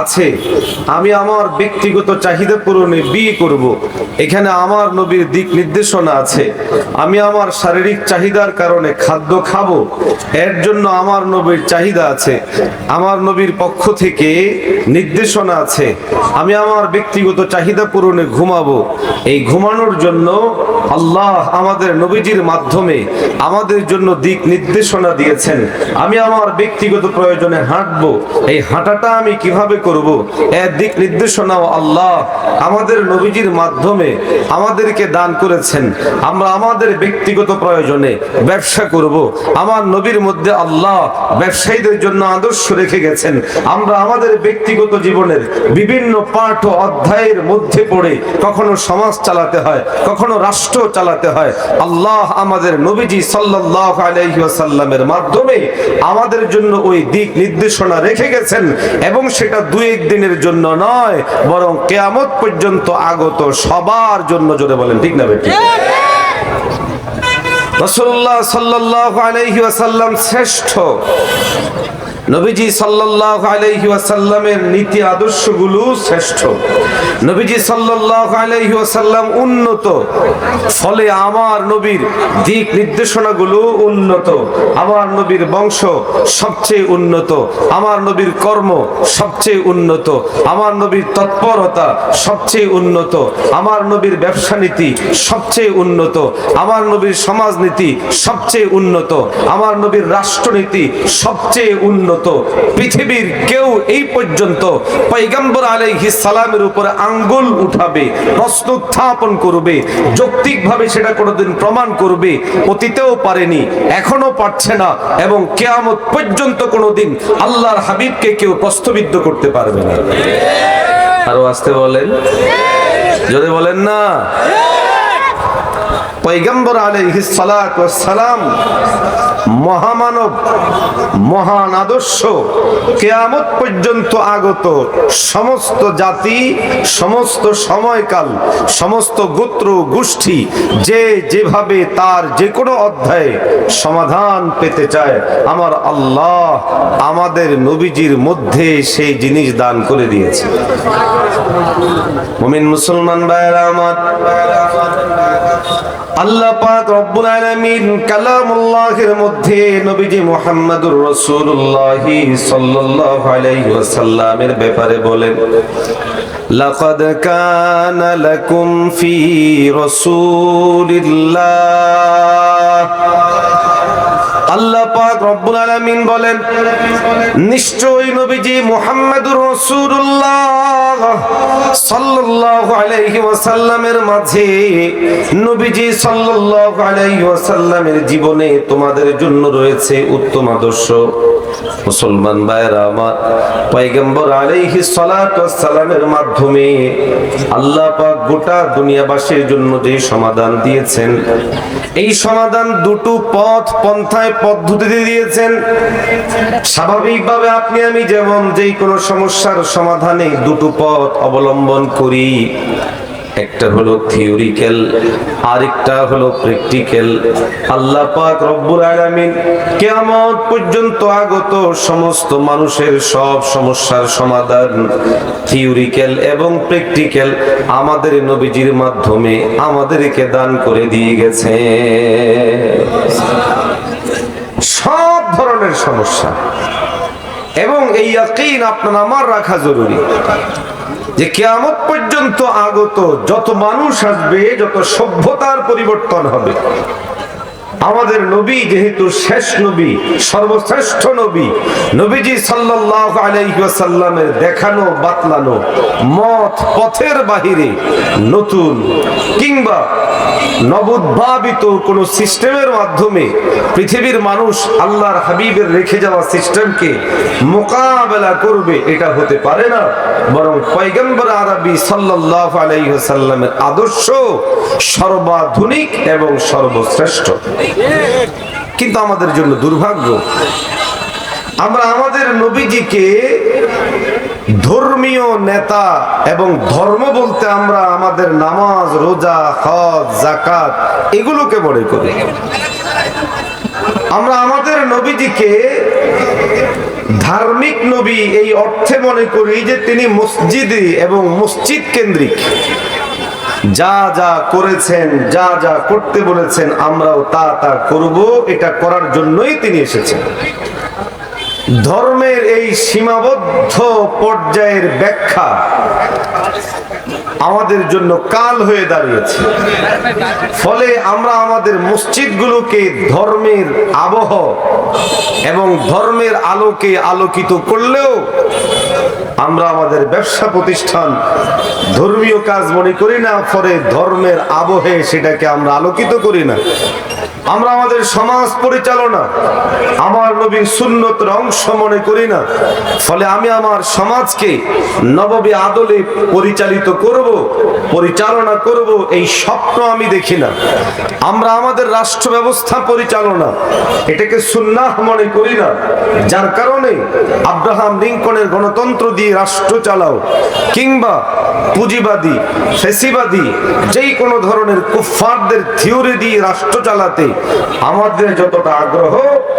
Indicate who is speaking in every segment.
Speaker 1: আছে। আমি আমার ব্যক্তিগত চাহিদা পূরণে বিয়ে করব। এখানে আমার নবীর দিক নির্দেশনা আছে। আমি আমার শারীরিক চাহিদার কারণে খাদ্য খাব। এর জন্য আমার নবীর চাহিদা আছে। আমার নবীর পক্ষ থেকে নির্দেশনা আছে। আমি আমার ব্যক্তিগত চাহিদা পূরণে ঘুমাবো। এই ঘুমানোর জন্য আল্লাহ আমাদের নবীজির মাধ্যমে আমাদের জন্য দিক নির্দেশনা দিয়েছেন। আমি আমার ব্যক্তিগত প্রয়োজনে হাঁটবো। এই হাঁটাটা আমি কীভাবে করব? এর দিক নির্দেশনাও আল্লাহ আমাদের নবীজির মাধ্যমে আমাদেরকে দান করেছেন। আমরা আমাদের ব্যক্তিগত প্রয়োজনে ব্যবসা করব। আমার নবীর মধ্যে আল্লাহ ব্যবসায়ীদের জন্য আদর্শ রেখে গেছেন। আমরা আমাদের ব্যক্তিগত জীবনের বিভিন্ন পাঠ ও অধ্যায়ের মধ্যে পড়ে কখনো সমাজ চালাতে হয়, কখনো রাষ্ট্র চালাতে হয়। আল্লাহ আমাদের নবীজি সাল্লাহ আলাইসাল্লামের মাধ্যমে আমাদের জন্য ওই দিক নির্দেশনা রেখে গেছেন। এবং সেটা দুই এক দিনের জন্য নয়, বরং কেয়ামত পর্যন্ত আগত সবার জন্য জোরে বলেন, ঠিক না বেটি রসুল্লাহ সাল্লাহ আলাইহি ওয়াসাল্লাম শ্রেষ্ঠ। নবীজি সাল্লাহ আলাইহি ওয়াসাল্লামের নীতি আদর্শগুলো শ্রেষ্ঠ। নবীজি সাল্লাহ আলাইহি ওয়াসাল্লাম উন্নত। ফলে আমার নবীর দিক নির্দেশনাগুলো উন্নত। আমার নবীর বংশ সবচেয়ে উন্নত। আমার নবীর কর্ম সবচেয়ে উন্নত। আমার নবীর তৎপরতা সবচেয়ে উন্নত। আমার নবীর ব্যবসা নীতি সবচেয়ে উন্নত। আমার নবীর সমাজনীতি সবচেয়ে উন্নত। আমার নবীর রাষ্ট্রনীতি সবচেয়ে উন্নত। পৃথিবীর কেউ এই পর্যন্ত পৈগম্বর আলাইহি সালামের উপরে আঙ্গুল উঠাবে, প্রশ্ন উত্থাপন করবে, যৌক্তিকভাবে সেটা কোনোদিন প্রমাণ করবে, অতীতেও পারেনি এখনও পারছে না এবং কেয়ামত পর্যন্ত কোনোদিন আল্লাহর হাবিবকে কেউ প্রশ্নবিদ্ধ করতে পারবে না। আরও আসতে বলেন। যদি বলেন না। পৈগম্বর আলাইহিস সালাম মহামানব, মহান আদর্শ, কেয়ামত পর্যন্ত আগত সমস্ত জাতি, সমস্ত সময়কাল, সমস্ত গোত্র, গোষ্ঠী যে যেভাবে তার যে কোনো অধ্যায়ে সমাধান পেতে চায়, আমার আল্লাহ আমাদের নবীজির মধ্যে সেই জিনিস দান করে দিয়েছে। মুসলমান ভাইয়েরা আমার আল্লাহ পাক রব্বুল আলামিন কালামুল্লাহের মধ্যে নবীজি মুহাম্মদুর রাসূলুল্লাহ সাল্লাল্লাহু আলাইহি ওয়াসাল্লামের ব্যাপারে বলেন, লাকাদ কানা লাকুম ফি রাসূলিল্লাহ। আল্লাহ পাক রব্বুল আলামিন বলেন, নিশ্চয়ই নবীজি মুহাম্মদুর রাসূলুল্লাহ সাল্লাল্লাহু আলাইহি ওয়াসাল্লামের মাঝে, নবীজি সাল্লাল্লাহু আলাইহি ওয়াসাল্লামের জীবনে তোমাদের জন্য রয়েছে উত্তম আদর্শ। মুসলমান ভাইরা আমার, পয়গম্বর ওয়াস সালামের মাধ্যমে আল্লাহ পাক গোটা দুনিয়াবাসীর জন্য যে সমাধান দিয়েছেন, এই সমাধান দুটো পথ পন্থায় পদ্ধতিতে দিয়েছেন। স্বাভাবিকভাবে আপনি, আমি যেমন যেই কোনো সমস্যার সমাধানে দুটো পথ অবলম্বন করি। একটা হলো থিওরিক্যাল আরেকটা হলো প্র্যাকটিক্যাল আল্লাহ পাক রব্বুল আলামিন কিয়ামত পর্যন্ত আগত সমস্ত মানুষের সব সমস্যার সমাধান থিওরিক্যাল এবং প্র্যাকটিক্যাল আমাদের নবীজির মাধ্যমে আমাদেরকে দান করে দিয়ে গেছে। ধরনের সমস্যা। এবং এই ইয়াকিন আপনার আমার রাখা জরুরি যে কেয়ামত পর্যন্ত আগত যত মানুষ আসবে, যত সভ্যতার পরিবর্তন হবে আমাদের নবী যেহেতু শেষ নবী, সর্বশ্রেষ্ঠ নবী, নবীজি সাল্লাল্লাহু আলাইহি ওয়াসাল্লামের দেখানো, বাতলানো মত, পথের বাহিরে নতুন কিংবা নবোদ্ভাবিত কোন সিস্টেমের মাধ্যমে পৃথিবীর মানুষ আল্লাহর হাবিবের রেখে যাওয়া সিস্টেমকে মোকাবেলা করবে, এটা হতে পারে না। বরং পয়গম্বর আরবি সাল্লাল্লাহু আলাইহি ওয়াসাল্লামের আদর্শ সর্বাধুনিক এবং সর্বশ্রেষ্ঠ। কিন্তু আমাদের জন্য দুর্ভাগ্য। আমরা আমাদের নবীজিকে ধর্মীয় নেতা এবং ধর্ম বলতে আমরা আমাদের নামাজ, রোজা, হজ জাকাত এগুলোকে মনে করি। আমরা আমাদের নবীজিকে ধার্মিক নবী এই অর্থে মনে করি যে তিনি মসজিদে এবং মসজিদ কেন্দ্রিক। যা যা করেছেন, যা যা করতে বলেছেন, আমরাও তা তা করব। এটা করার জন্যই তিনি এসেছেন। ধর্মের এই সীমাবদ্ধ পর্যায়ের ব্যাখ্যা আমাদের জন্য কাল হয়ে দাঁড়িয়েছে। ফলে আমরা আমাদের মসজিদগুলোকে ধর্মের আবহ এবং ধর্মের আলোকে আলোকিত করলেও আমরা আমাদের ব্যবসা প্রতিষ্ঠান, ধর্মীয় কাজ মনে করি না, ফলে ধর্মের আবহে সেটাকে আমরা আলোকিত করি না। আমরা আমাদের সমাজ পরিচালনা, আমার নবীর সুন্নতের অংশ মনে করি না। ফলে আমি আমার সমাজকে নববী আদলে পরিচালিত করব, পরিচালনা করব, এই স্বপ্ন আমি দেখি না। আমরা আমাদের রাষ্ট্র ব্যবস্থা পরিচালনা, এটাকে সুন্নাহ মনে করি না। যার কারণে আব্রাহাম লিঙ্কনের গণতন্ত্র দিয়ে রাষ্ট্র চালাও, কিংবা পুঁজিবাদী, ফেসিবাদী, যেই কোনো ধরনের কুফফারদের থিওরি দিয়ে রাষ্ট্র চালাতে আমাদের যতটা আগ্রহ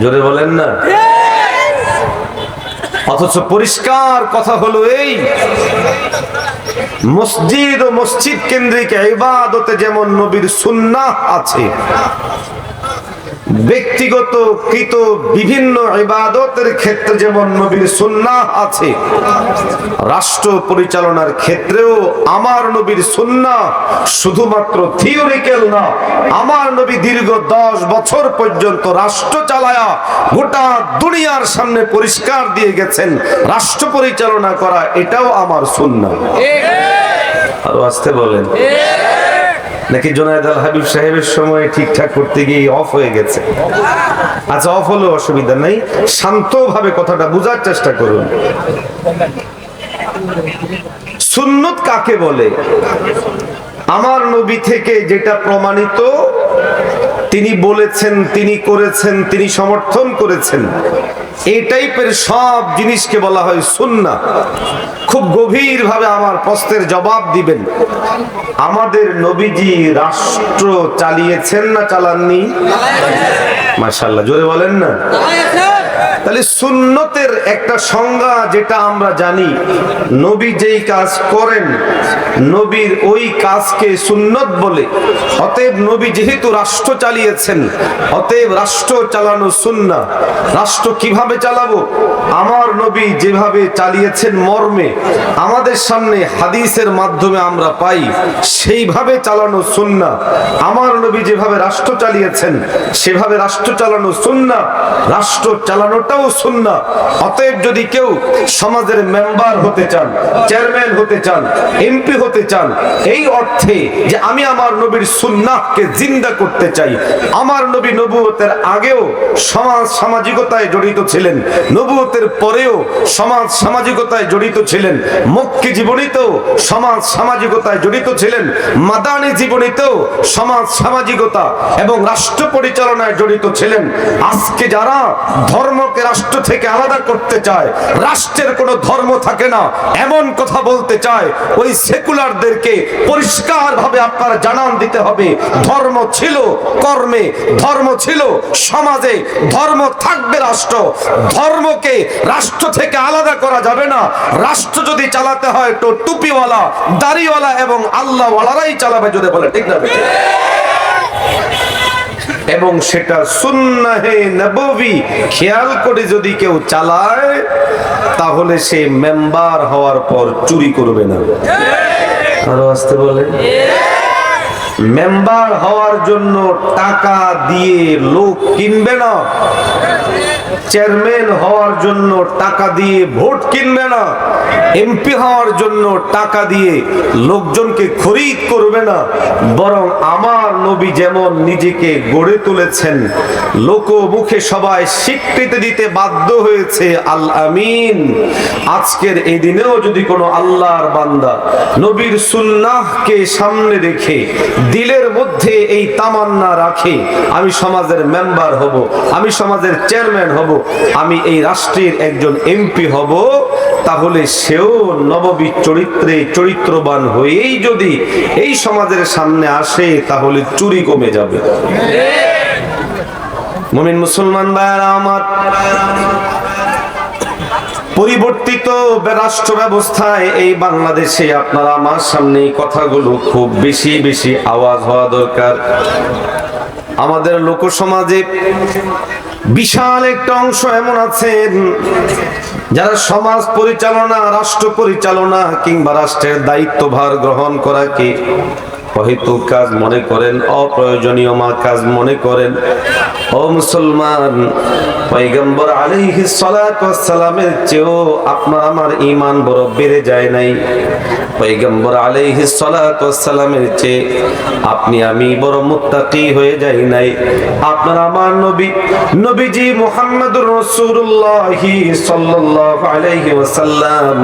Speaker 1: জোরে বলেন না। অথচ পরিষ্কার কথা হলো এই, মসজিদ ও মসজিদ কেন্দ্রিক ইবাদতে যেমন নবীর সুন্না আছে ব্যক্তিগত কৃত বিভিন্ন ইবাদতের ক্ষেত্রে যেমন নবীর সুন্নাহ আছে রাষ্ট্র পরিচালনার ক্ষেত্রেও আমার নবীর সুন্নাহ শুধুমাত্র থিওরিক্যাল না আমার নবী দীর্ঘ দশ বছর পর্যন্ত রাষ্ট্র চালায়া গোটা দুনিয়ার সামনে পরিষ্কার দিয়ে গেছেন রাষ্ট্র পরিচালনা করা এটাও আমার সুন্নাহ। আরও আসতে বলেন। নাকি জোনায়দ আল হাবিব সাহেবের সময় ঠিকঠাক করতে গিয়ে অফ হয়ে গেছে? আচ্ছা অফ হলেও অসুবিধা নেই। শান্তভাবে কথাটা বোঝার চেষ্টা করুন। সুন্নত কাকে বলে? আমার নবী থেকে যেটা প্রমাণিত, তিনি বলেছেন, তিনি করেছেন, তিনি সমর্থন করেছেন। এই টাইপের সব জিনিসকে বলা হয় সুন্না খুব গভীর ভাবে আমার প্রশ্নের জবাব দিবেন। আমাদের নবীজি রাষ্ট্র চালিয়েছেন না চালাননি? মাশাল্লাহ জোরে বলেন না। তাহলে সুন্নতের একটা সংজ্ঞা যেটা আমরা জানি, নবী যেই কাজ করেন, নবীর ওই কাজকে সুন্নত বলে। অতএব নবী যেহেতু রাষ্ট্র চালিয়েছেন, অতএব রাষ্ট্র চালানো সুন্না। রাষ্ট্র কীভাবে চালাবো? আমার নবী যেভাবে চালিয়েছেন মর্মে, আমাদের সামনে হাদিসের মাধ্যমে আমরা পাই, সেইভাবে চালানো সুন্না। আমার নবী যেভাবে রাষ্ট্র চালিয়েছেন, সেভাবে রাষ্ট্র চালানো সুন্না। রাষ্ট্র চালানোটাও সুন্না অতএব যদি কেউ সমাজের মেম্বার হতে চান, চেয়ারম্যান হতে চান, এমপি হতে চান, এই অর্থে যে আমি আমার নবীর সুন্নাহকে জিন্দা করতে চাই, আমার নবী নবুয়তের আগেও সমাজ সামাজিকতায় জড়িত ছিলেন, নবুয়তের পরেও সমাজ সামাজিকতায় জড়িত ছিলেন, মক্কি জীবনীতেও সমাজ সামাজিকতায় জড়িত ছিলেন, মাদানী জীবনীতেও সমাজ সামাজিকতা এবং রাষ্ট্র পরিচালনায় জড়িত ছিলেন। আজকে যারা ধর্মকে রাষ্ট্র থেকে আলাদা করতে চায়, রাষ্ট্রের কোনো ধর্ম থাকে না, এমন কথা বলতে চায়, ওই সেকুলারদেরকে পরিষ্কার ভাবে আপনারা জানান দিতে হবে, ধর্ম ছিল কর্মে, ধর্ম ছিল সমাজে, ধর্ম থাকবে রাষ্ট্র, ধর্মকে রাষ্ট্র থেকে আলাদা করা যাবে না, রাষ্ট্র যদি চালাতে হয় তো টুপিওয়ালা, দাড়িওয়ালা এবং আল্লাহওয়ালারাই চালাবে যদি বলে, ঠিক না? এবং সেটা সুন্নাহে নববী। খেয়াল করে যদি কেউ চালায়, তাহলে সে মেম্বার হওয়ার পর চুরি করবে না। আরও আসতে বলে? মেম্বার হওয়ার জন্য টাকা দিয়ে লোক কিনবে না। চেয়ারম্যান হওয়ার জন্য টাকা দিয়ে ভোট কিনবে না। এমপি হওয়ার জন্য টাকা দিয়ে লোকজনকে খরিদ করবে না। বরং আমার নবী যেমন নিজেকে গড়ে তুলেছেন লোক মুখে সবাই স্বীকৃতি দিতে বাধ্য হয়েছে। আল আমিন। আজকের এই দিনেও যদি কোনো আল্লাহর বান্দা নবীর সুন্নাহকে সামনে রেখে দিলের মধ্যে এই তামান্না রাখে। আমি সমাজের মেম্বার হব আমি সমাজের চেয়ারম্যান হব আমি এই রাষ্ট্রের একজন এমপি হব তাহলে সেও নববী চরিত্রে চরিত্রবান হয়েই যদি এই সমাজের সামনে আসে তাহলে চুরি কমে যাবে। মুমিন মুসলমান ভাইয়ারা আমার পরিবর্তিত রাষ্ট্র ব্যবস্থায় এই বাংলাদেশে আপনারা আমার সামনে কথাগুলো খুব বেশি বেশি আওয়াজ হওয়া দরকার। আমাদের লোক সমাজে বিশাল একটা অংশ এমন আছেন, যারা সমাজ পরিচালনা, রাষ্ট্র পরিচালনা কিংবা রাষ্ট্রের দায়িত্বভার গ্রহণ করাকে হয়তো কাজ মনে করেন, অপ্রয়োজনীয় মা কাজ মনে করেন। ও মুসলমান, পয়গম্বর আলাইহি সালামের চেয়েও আপনার আমার ঈমান বড় বেড়ে যায় নাই। পয়গম্বর আলাইহি সালামের চেয়ে আপনি, আমি বড় মুত্তাকি হয়ে যাই নাই। আপনার আমার নবী, নবীজি মুহাম্মদুর রাসূলুল্লাহ সাল্লাল্লাহু আলাইহি ওয়াসাল্লাম,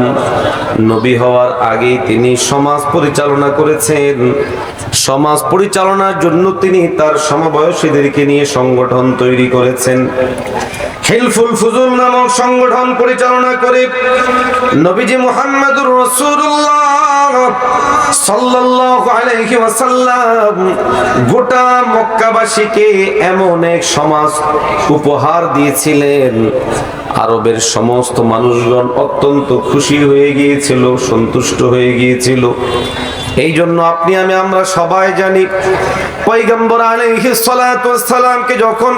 Speaker 1: নবী হওয়ার আগে তিনি সমাজ পরিচালনা করেছেন। সমাজ পরিচালনার জন্য তিনি তার সমবয়সীদেরকে নিয়ে সংগঠন তৈরি করেছেন। হেলফুল ফুজুল নামক সংগঠন পরিচালনা করে নবীজি মুহাম্মদুর রাসূলুল্লাহ সাল্লাল্লাহু আলাইহি ওয়াসাল্লাম গোটা মক্কাবাসীকে এমন এক সমাজ উপহার দিয়েছিলেন। আরবের সমস্ত মানুষগণ অত্যন্ত খুশি হয়ে গিয়েছিল, সন্তুষ্ট হয়ে গিয়েছিল। এই জন্য আপনি আমি, আমরা সবাই জানি, পয়গম্বর আলাইহিস সালাতু সালামকে যখন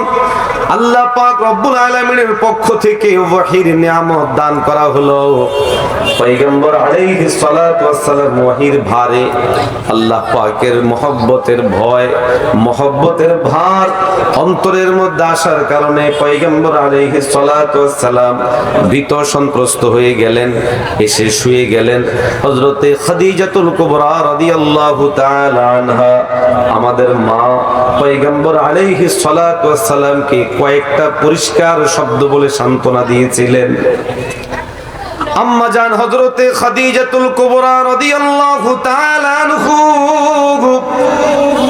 Speaker 1: আল্লাহ পাক রব্বুল আলামিনের পক্ষ থেকে ওয়াহির নিয়ামত দান করা হলো, পয়গম্বর আলাইহিস সালাতু সালাম ওয়াহির ভারে আল্লাহ পাকের মহব্বতের ভয়, মহব্বতের ভার অন্তরের মধ্যে আসার কারণে সালাতু সালাম ভীত সন্ত্রস্ত হয়ে গেলেন, এসে শুয়ে গেলেন। হযরতে খাদিজাতুল কুবরা আমাদের মা পয়গম্বর আলাইহিস সালাতু কয়েকটা পরিষ্কার শব্দ বলে সান্ত্বনা দিয়েছিলেন। আম্মা জান খাদিজাতুল কুবরা রাদিয়াল্লাহু তাআলা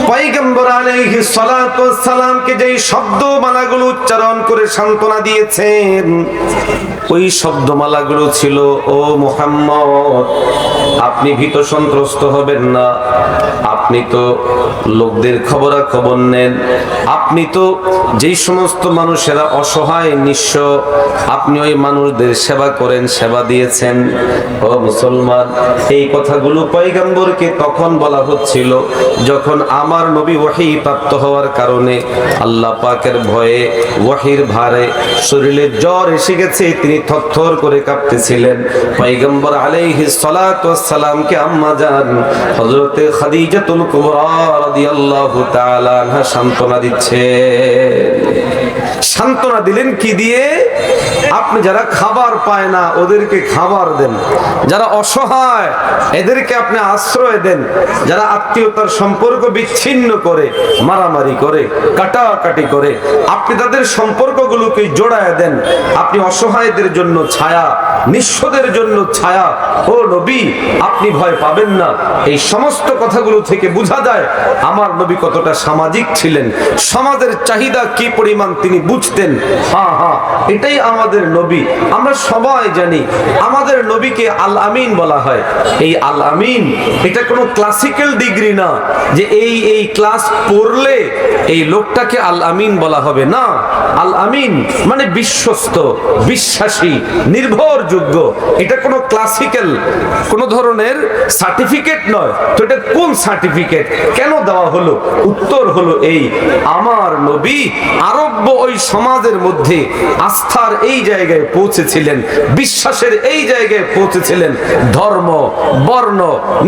Speaker 1: পয়গম্বর আলাইহিস সালাতু সালামকে যেই শব্দমালাগুলো উচ্চারণ করে সান্ত্বনা দিয়েছেন, ওই শব্দমালাগুলো ছিল, ও মুহাম্মদ, আপনি ভীত সন্ত্রস্ত হবেন না। আপনি তো লোকদের খবরাখবর নেন। আপনি তো যেই সমস্ত মানুষেরা অসহায়, নিঃস্ব, আপনি ওই মানুষদের সেবা করেন, সেবা দিয়েছেন। ও মুসলমান, এই কথাগুলো পয়গম্বরকে তখন বলা হচ্ছিল, যখন আমার নবী ওয়াহি প্রাপ্ত হওয়ার কারণে আল্লাহ পাকের ভয়ে ওয়াহির ভারে শরীরে জ্বর এসে গেছে, তিনি থরথর করে কাঁপতেছিলেন। পয়গম্বর আলাইহিস সালাতু সালামকে আম্মা জান, হযরতে খাদিজাতুল কুবরা রাদিয়াল্লাহু তাআলা সান্ত্বনা দিচ্ছে সান্ত্বনা দিলেন কি দিয়ে? আপনি যারা খাবার পায় না, ওদেরকে খাবার দেন। যারা অসহায়, এদেরকে আপনি আশ্রয় দেন। যারা আত্মীয়তার সম্পর্ক বিচ্ছিন্ন করে, মারামারি করে, কাটাকাটি করে, আপনি তাদের সম্পর্কগুলোকে জোড়ায় দেন। আপনি অসহায়দের জন্য ছায়া নিঃস্বদের জন্য ছায়া। ও নবী, আপনি ভয় পাবেন না। এই সমস্ত কথাগুলো থেকে বোঝা যায় আমার নবী কতটা সামাজিক ছিলেন। সমাজের চাহিদা কি পরিমাণ তিনি বুঝতেন? হ্যাঁ হ্যাঁ এটাই আমাদের নবী। আমরা সবাই জানি আমাদের নবীকে আল আমিন বলা হয়। এই আল আমিন, এটা কোনো ক্লাসিক্যাল ডিগ্রি না যে এই এই ক্লাস পড়লে এই লোকটাকে আল আমিন বলা হবে। না, আল আমিন মানে বিশ্বস্ত, বিশ্বাসী নির্ভরযোগ্য এটা কোনো ক্লাসিক্যাল কোনো ধরনের সার্টিফিকেট নয়। তো এটা কোন সার্টিফিকেট কেন দেওয়া হলো? উত্তর হলো এই, আমার নবী আরব্য ওই সমাজের মধ্যে আস্থার এই জায়গায় পৌঁছেছিলেন, বিশ্বাসের এই জায়গায় পৌঁছেছিলেন, ধর্ম, বর্ণ,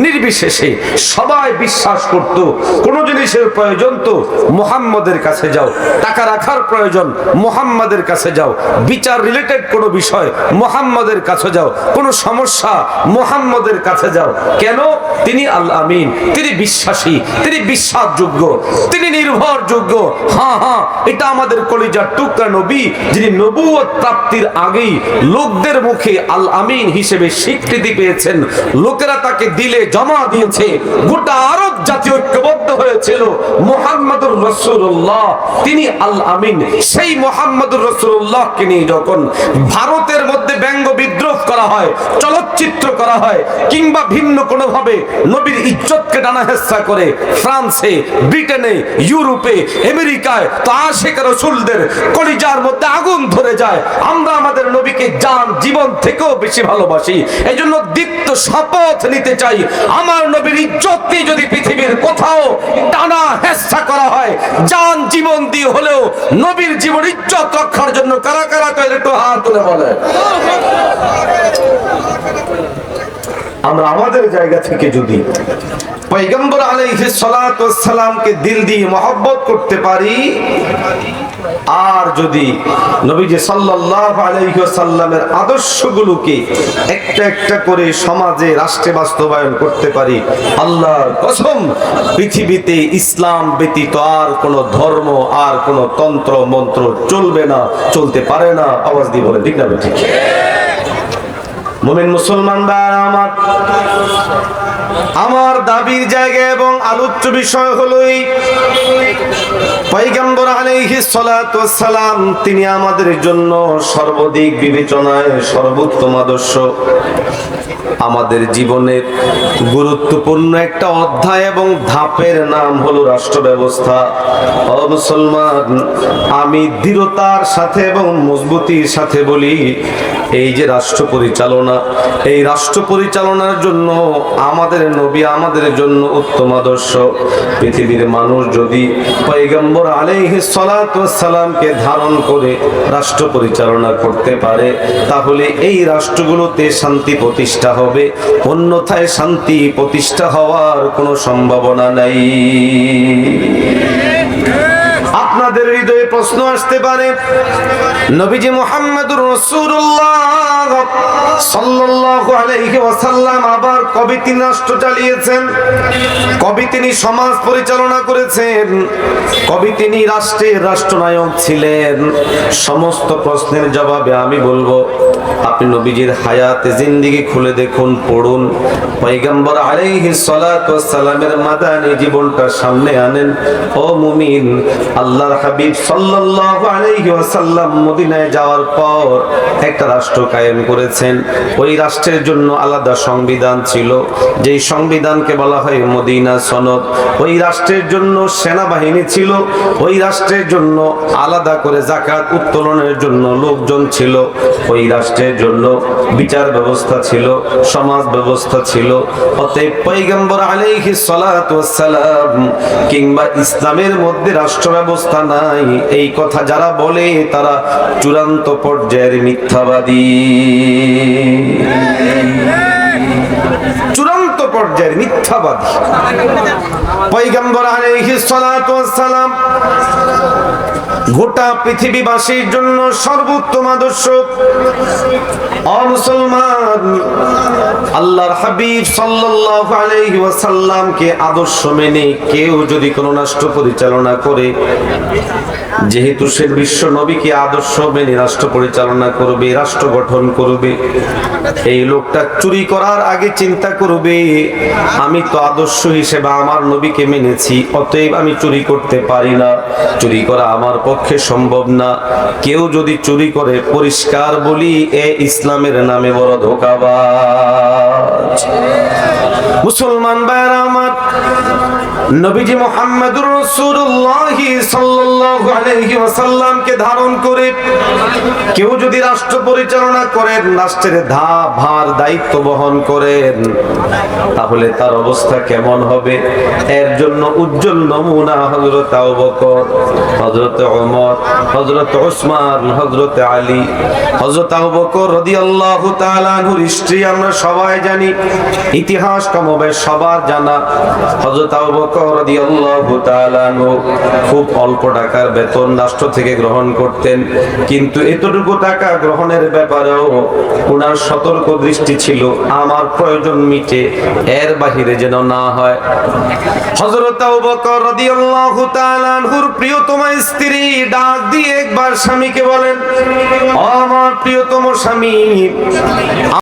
Speaker 1: নির্বিশেষে সবাই বিশ্বাস করত, কোন জিনিসের প্রয়োজন তো মোহাম্মদের কাছে যাও, টাকা রাখার প্রয়োজন মোহাম্মদের কাছে যাও, বিচার রিলেটেড কোনো বিষয় মুহাম্মাদের কাছে যাও। কোনো সমস্যা মুহাম্মাদের কাছে যাও। কেন? তিনি আল আমিন। তিনি বিশ্বাসী। তিনি বিশ্বাসযোগ্য। তিনি নির্ভরযোগ্য। হ্যাঁ হ্যাঁ এটা আমাদের কলিজার টুকরা নবী, যিনি নবুয়ত প্রাপ্তির আগেই লোকদের মুখে আল আমিন হিসেবে স্বীকৃতি পেয়েছেন। লোকেরা তাকে দিলে জমা দিয়েছে। গোটা আরব জাতি ঐক্যবদ্ধ হয়েছিল। মোহাম্মদুর রসুল্লাহ তিনি আল আমিন। সেই মোহাম্মদুর রসুল্লাহকে নিয়ে যখন ভারতের মধ্যে ব্যঙ্গ বিদ্রোহ করা হয়, চলচ্চিত্র করা হয়, কিংবা ভিন্ন কোনোভাবে নবীর ইজ্জতকে ডানা হেস্সা করে ফ্রান্সে, ব্রিটেনে, ইউরোপে, আমেরিকায়, তো আশেখ রসুলদের কলিজার মধ্যে আগুন ধরে যায়। আমরা আমাদের নবীকে জান জীবন থেকেও বেশি ভালোবাসি এই জন্য দীপ্ত শপথ নিতে চাই। আমার নবীর ইজ্জত নিয়ে যদি পৃথিবীর কোথাও টানা হেস্সা করা হয় জান জীবন দিয়ে হলেও নবীর জীবন ইজ্জত রক্ষার জন্য কারা কারা একটু হাত তুলে বলে? আমরা আমাদের জায়গা থেকে যদি পয়গম্বর আলাইহিস সালামকে দিল দিয়ে মহব্বত করতে পারি, আর যদি আদর্শগুলোকে একটা একটা করে সমাজে, রাষ্ট্রে বাস্তবায়ন করতে পারি, আল্লাহর পৃথিবীতে ইসলাম ব্যতীত আর কোন ধর্ম আর কোন তন্ত্র, মন্ত্র চলবে না, চলতে পারে না। আওয়াজ দিয়ে বলে ঠিক না, ঠিক। মুমিন মুসলমান বা আমার আমার দাবির জায়গা এবং আলোচ্য বিষয় হলো এই পয়গম্বর আলাইহিস সালাতু ওয়াস সালাম তিনি আমাদের জন্য সর্বাধিক বিবেচনায় সর্বোত্তম আদর্শ। আমাদের জীবনের গুরুত্বপূর্ণ একটা অধ্যায় এবং ধাপের নাম হলো রাষ্ট্র ব্যবস্থা মুসলমান, আমি দৃঢ়তার সাথে এবং মজবুতির সাথে বলি, এই যে রাষ্ট্র পরিচালনা, এই রাষ্ট্র পরিচালনার জন্য আমাদের নবী আমাদের জন্য উত্তম আদর্শ। পৃথিবীর মানুষ যদি পয়গম্বর আলাইহি সালামকে ধারণ করে রাষ্ট্র পরিচালনা করতে পারে, তাহলে এই রাষ্ট্রগুলোতে শান্তি প্রতিষ্ঠা হবে। অন্যথায় শান্তি প্রতিষ্ঠা হওয়ার কোনো সম্ভাবনা নাই। প্রশ্ন আসতে পারে। নবীজি মোহাম্মদুর রাসূলুল্লাহ সাল্লাল্লাহু আলাইহি ওয়াসাল্লাম আবার কবে তিনি রাষ্ট্র চালিয়েছেন। কবে তিনি সমাজ পরিচালনা করেছেন। কবে তিনি রাষ্ট্রের রাষ্ট্রনায়ক ছিলেন। সমস্ত প্রশ্নের জবাবে আমি বলব, আপনি নবীজির হায়াতে জিন্দিগি খুলে দেখুন, পড়ুন। পয়গম্বর ওয়াস সালামের মাদানী জীবনটা সামনে আনেন। ও মুমিন, আল্লাহর হাবিব সাল্লাল্লাহু আলাইহি সংবিধানকে বলা হয় মদিনা সেনাবাহিনী ছিল। ওই রাষ্ট্রের জন্য আলাদা করে জাকাত উত্তোলনের জন্য লোকজন ছিল। ওই রাষ্ট্রের জন্য বিচার ব্যবস্থা ছিল, সমাজ ব্যবস্থা ছিল। অতএব পয়গম্বর আলাইহিস সালাতু সালাম কিংবা ইসলামের মধ্যে রাষ্ট্র ব্যবস্থা নাই, এই কথা যারা বলে তারা চূড়ান্ত পর্যায়ের মিথ্যাবাদী। চূড়ান্ত পর্যায়ের মিথ্যাবাদী। পয়গম্বর আলাইহিস সালাতু ওয়াস সালাম গোটা পৃথিবীবাসীর জন্য সর্বোত্তম আদর্শ। অমুসলমান আল্লাহর হাবিব সাল্লাল্লাহু আলাইহি ওয়াসাল্লামকে আদর্শ মেনে কেউ যদি কোনো রাষ্ট্র পরিচালনা করে, যেহেতু সে বিশ্ব নবীকে আদর্শ মেনে রাষ্ট্র পরিচালনা করবে, রাষ্ট্র গঠন করবে, এই লোকটা চুরি করার আগে চিন্তা করবে, আমি তো আদর্শ হিসেবে আমার নবীকে মেনেছি, অতএব আমি চুরি করতে পারি না। চুরি করা আমার পক্ষে সম্ভব না। কেউ যদি চুরি করে, পরিষ্কার বলি, এ ইসলামের নামে বড় ধোকাবাজ। মুসলমান ভাইরা আমার নবীজি মোহাম্মদুর রাসূলুল্লাহ সাল্লাল্লাহু আলাইহি ওয়াসাল্লামকে ধারণ করে কেউ যদি রাষ্ট্র পরিচালনা করেন, রাষ্ট্রের ধা ভার দায়িত্ব বহন করেন, তাহলে তার অবস্থা কেমন হবে? এর জন্য উজ্জ্বল নমুনা হযরত আবু বকর, হযরত ওমর, হযরত ওসমান, হযরত আলী, হযরত আবু বকর রাদিয়াল্লাহু তাআলা স্ত্রী আমরা সবাই জানি। ইতিহাস কমবে সবার জানা। হযরত আবু বকর খুব অল্প টাকার বেতন রাষ্ট্র থেকে গ্রহণ করতেন। কিন্তু এতটুকু টাকা গ্রহণের ব্যাপারেও ওনার সতর্ক দৃষ্টি ছিল, আমার প্রয়োজন মিটে, এর বাহিরে যেন না হয়। আনহুর প্রিয়তমা স্ত্রী ডাক একবার স্বামীকে বলেন, "ও আমার প্রিয়তম স্বামী